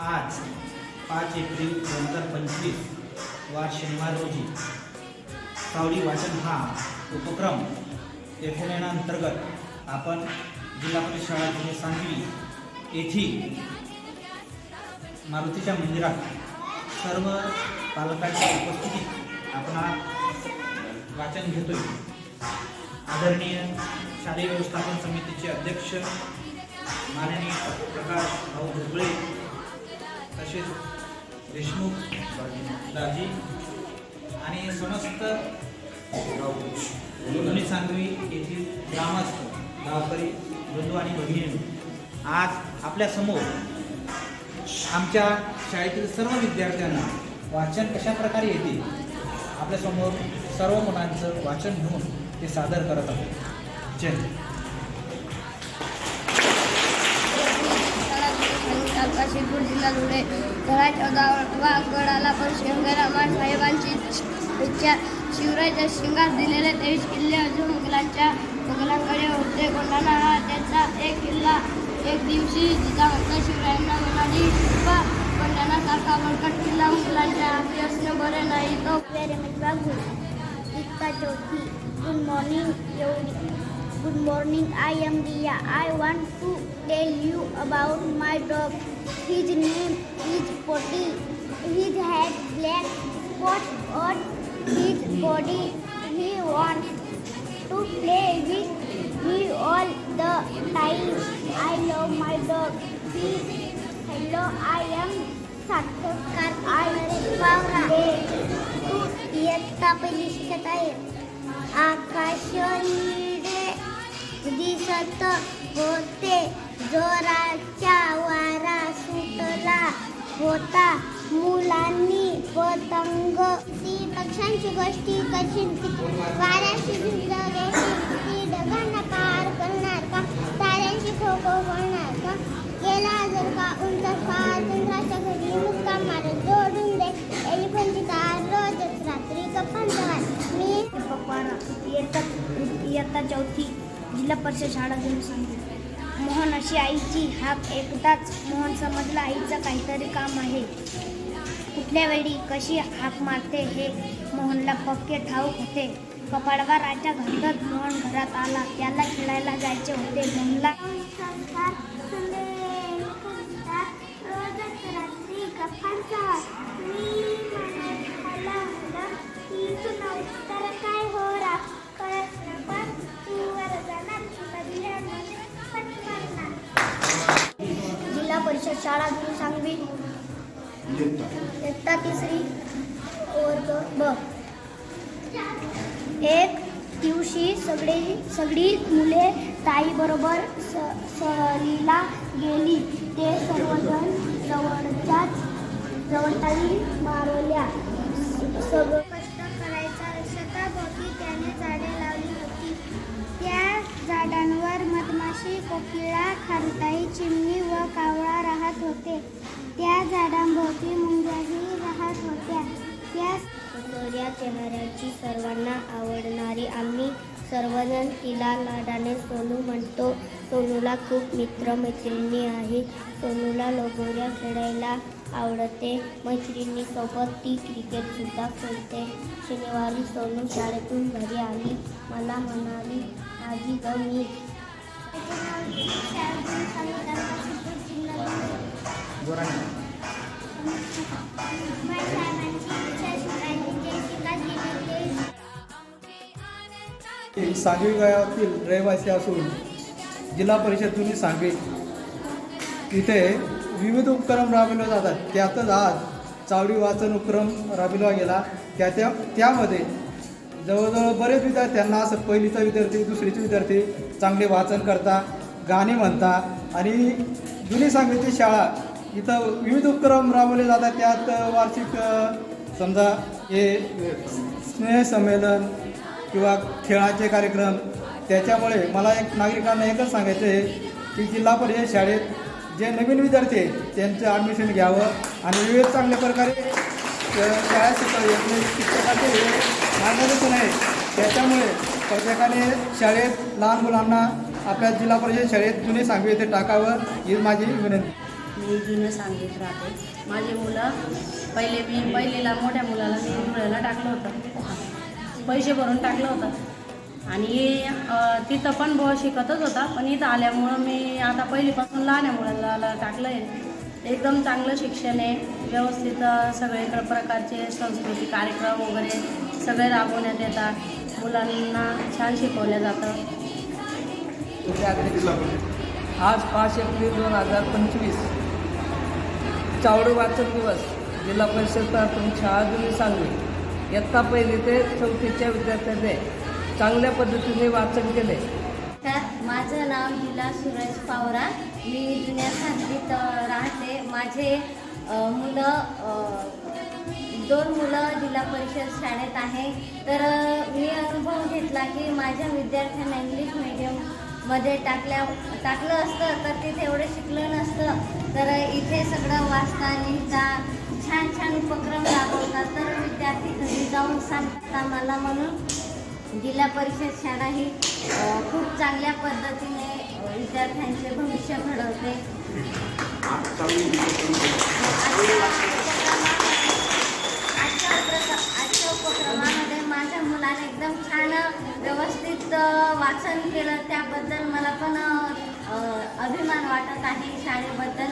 आज पाच एप्रिल दोन हजार पंचवीस वार शनिवार रोजी सावली वाचन हा उपक्रम एफ एन अंतर्गत आपण जिल्हा परिषद शाळा जुने सांगली येथील मारुतीच्या मंदिरात सर्व पालकांच्या उपस्थितीत आपण वाचन घेतोय. आदरणीय शालेय व्यवस्थापन समितीचे अध्यक्ष माननीय प्रकाश भाऊ भोगळे तसेच देशमुख दाजी आणि समस्त दोन्ही सांगवी येथील ग्रामस्थ गावकरी बंधू आणि भगिनी आज आपल्यासमोर आमच्या शाळेतील सर्व विद्यार्थ्यांना वाचन कशा प्रकारे येते आपल्यासमोर सर्व मुलांचं वाचन घेऊन ते सादर करत आहोत. जय नाशिकपूर जिल्हा धुळे. धडा चौदावा गडाला पण शंकरामार साहेबांची इच्छा. शिवरायाच्या शिंगात दिलेले तेवीस किल्ले अजून मुघलांच्या मुघलांकडे होते. कोंढाणा हा त्याचा एक किल्ला एक दिवशी जिजामाता शिवरायांना म्हणाली "बा, कोंढाणासारखा बळकट किल्ला मुघलांच्या हाती असणं बरे नाही. तो good morning bagu. Good morning, I am Dia. I want to tell you about my dog. His name is Potty. His head black spots on his body. He wants to play with me all the time. I love my dog. Hello, I am Satkar. I found day to Yetta Pelishkatayat. Akashani. निळे होते. जोराच्या वारा सुटला होता. मुलांनी पतंग ती पक्ष्यांची गोष्टी कशी वाऱ्याशी झुंज ती ढगांना पार करणार का? ताऱ्यांशी खो खो बोलणार का? गेला जर का उंच पार चंद्राच्या घरी मुक्का मारत जोडून दे. एलिफंटची कार रोजच रात्री गप्पांचा मी पप्पा येतात येतात चौथी जिल्हा परिषद शाळा घेऊन सांगितलं मोहन अशी आईची हाक एकदाच मोहन समजला आईचं काहीतरी काम आहे. कुठल्या वेळी कशी हाक मारते हे मोहनला पक्के ठाऊक होते. कपाडवाराच्या घंटत मोहन घरात आला. त्याला खेळायला जायचे होते. मोहनला परिषद शाळा गुरु सांगवी. इयत्ता तिसरी. वर्ग ब. एक दिवशी सगळे सगळी मुले ताईबरोबर स सहलीला गेली. ते सर्वजण जवळच्याच जवळताई मारवल्या सगळं कष्ट करायचा शताभोवती त्याने झाडे लावली होती. त्या झाडांवर मधमाशी कोकिळा खारताई चिमणी व कावळा राहत होते. त्या झाडांभोवती मुंग्याही राहत होत्या. त्या या चेहऱ्याची सर्वांना आवडणारी आम्ही सर्वजण तिला लाडाने सोनू म्हणतो. सोनूला खूप मित्रमैत्रिणी आहे सोनूला लगोऱ्या खेळायला आवडते. मैत्रिणीसोबत ती क्रिकेटसुद्धा खेळते. शनिवारी सोनू शाळेतून घरी आली. मला म्हणाली आजी ग मी सांगवी गावातील रहिवासी असून जिल्हा परिषद जुनी सांगवी. इथे विविध उपक्रम राबवले जातात. त्यातच आज चावडी वाचन उपक्रम राबविला गेला. त्या त्या त्यामध्ये जवळजवळ बरेच विद्यार्थ्यांना असं पहिलीचा विद्यार्थी दुसरीचे विद्यार्थी चांगले वाचन करता गाणी म्हणता आणि जुनी सांगलीची शाळा इथं विविध उपक्रम राबवले जातात त्यात वार्षिक समजा हे स्नेहसंमेलन किंवा खेळाचे कार्यक्रम त्याच्यामुळे मला एक नागरिकांना एकच सांगायचं आहे की जिल्हा परिषद शाळेत जे नवीन विद्यार्थी आहेत त्यांचं ॲडमिशन घ्यावं आणि विविध चांगल्या प्रकारे शाळा शिकावी शिक्षकाचे हे मार्गदर्शन आहे. त्याच्यामुळे प्रत्येकाने शाळेत लहान मुलांना आपल्या जिल्हा परिषद शाळेत जुने सांगवी येथे टाकावं ही माझी विनंती. मी जुन्या सांगलीत राहते. माझी मुलं पहिले मी पहिलीला मोठ्या मुलाला मी मुलाला टाकलं होतं. पैसे भरून टाकलं होतं. आणि तिथं पण बुवा शिकतच होता पण इथं आल्यामुळं मी आता पहिलीपासून लहान्या मुलाला टाकलं आहे एकदम चांगलं शिक्षण आहे. व्यवस्थित अ, सगळीकडे प्रकारचे संस्कृती कार्यक्रम वगैरे सगळे राबवण्यात येतात. मुलांना छान शिकवलं जातं. आज पाच एप्रिल दोन हजार पंचवीस. चावडी वाचन दिवस जिल्हा परिषद प्राथमिक शाळा जुनी सांगली. इयत्ता पहिली ते चौथीच्या विद्यार्थ्यांनी चांगल्या पद्धतीने वाचन केले. माझं नाव हिला सुरेश पावरा. मी जुन्या सांगलीत राहते. माझे मुलं दोन मुलं जिल्हा परिषद शाळेत आहे. तर मी अनुभव घेतला की माझ्या विद्यार्थ्यांना इंग्लिश मीडियममध्ये टाकल्या टाकलं असतं तर तिथे एवढं शिकलं नसतं. तर इथे सगळं वाचता लिहिता छान छान उपक्रम राबवतात. तर विद्यार्थी घरी जाऊन सांगतात मला म्हणून. जिल्हा परिषद शाळा ही खूप चांगल्या पद्धतीने विद्यार्थ्यांचे भविष्य घडवते. आजच्या उपक्रमामध्ये माझ्या आणि एकदम छान व्यवस्थित वाचन केलं. त्याबद्दल मला पण अभिमान वाटत आहे शाळेबद्दल.